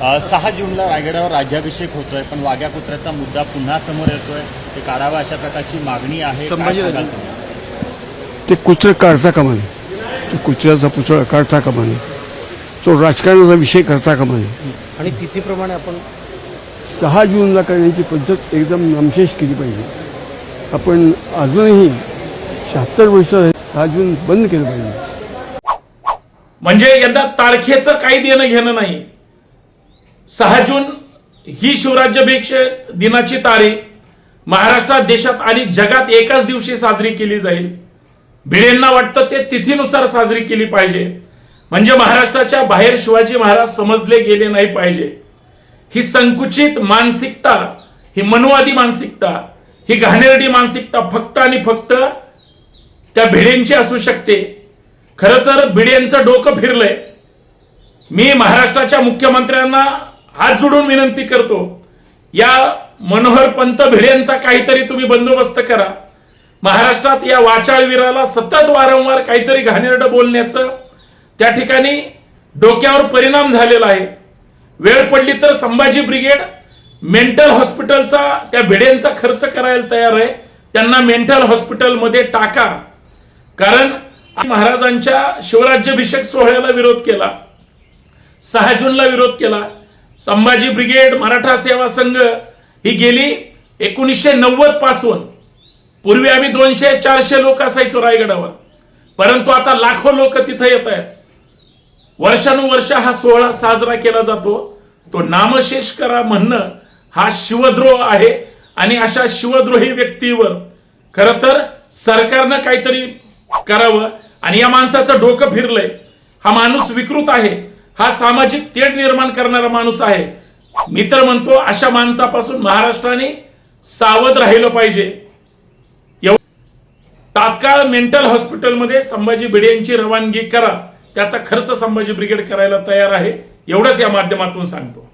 सहा जूनला रायगडावर राज्याभिषेक होतोय पण वाघ्या कुत्र्याचा मुद्दा पुन्हा समोर येतोय. ते काढावा अशा प्रकारची मागणी आहे? ते कुत्रं काढता कामा नये तो कुत्र्याचा पुतळा काढता कामा नये तो राजकारणाचा विषय करता कामा नये आणि तिथीप्रमाणे आपण सहा जूनला करण्याची पद्धत एकदम नामशेष केली पाहिजे. आपण अजूनही शहात्तर वर्ष सहा जून बंद केलं पाहिजे. म्हणजे यंदा तारखेचं काही देणं घेणं नाही. सहा जून ही शिवराज्याभिषेक दिनाची तारीख महाराष्ट्रात देशात आणि जगात एकाच दिवशी साजरी केली जाईल. भिडेंना वाटतं ते तिथीनुसार साजरी केली पाहिजे. म्हणजे महाराष्ट्राच्या बाहेर शिवाजी महाराज समजले गेले नाही पाहिजे. ही संकुचित मानसिकता ही मनुवादी मानसिकता ही घाणेरडी मानसिकता फक्त आणि फक्त त्या भिडेंची असू शकते. खरं तर भिडेंचं डोकं फिरलंय. मी महाराष्ट्राच्या मुख्यमंत्र्यांना हात जोडून विनंती करतो. या मनोहर पंत भिडेंचा काहीतरी तुम्ही बंदोबस्त करा. महाराष्ट्रात या वाचाळवीराला सतत वारंवार काहीतरी घाणेरडं बोलण्याचं त्या ठिकाणी डोक्यावर परिणाम झालेला आहे. वेळ पडली तर संभाजी ब्रिगेड मेंटल हॉस्पिटलचा त्या भिडेंचा खर्च करायला तयार आहे. त्यांना मेंटल हॉस्पिटलमध्ये टाका. कारण महाराजांच्या शिवराज्याभिषेक सोहळ्याला विरोध केला. सहा जूनला विरोध केला. संभाजी ब्रिगेड मराठा सेवा संघ ही गेली एकोणीसशे नव्वदपासून. पूर्वी आम्ही दोनशे चारशे लोक असायचो रायगडावर. परंतु आता लाखो लोक तिथं येत आहेत. वर्षानुवर्ष हा सोहळा साजरा केला जातो. तो नामशेष करा म्हणणं हा शिवद्रोह आहे आणि अशा शिवद्रोही व्यक्तीवर खरं तर सरकारनं काहीतरी करावं आणि या माणसाचं डोकं फिरलंय. हा माणूस विकृत आहे. हा सामाजिक तेढ निर्माण करणारा माणूस आहे. मी तर म्हणतो अशा माणसापासून महाराष्ट्राने सावध राहिलं पाहिजे. तात्काळ मेंटल हॉस्पिटलमध्ये संभाजी भिडे यांची रवानगी करा. त्याचा खर्च संभाजी ब्रिगेड करायला तयार आहे. एवढंच या माध्यमातून सांगतो.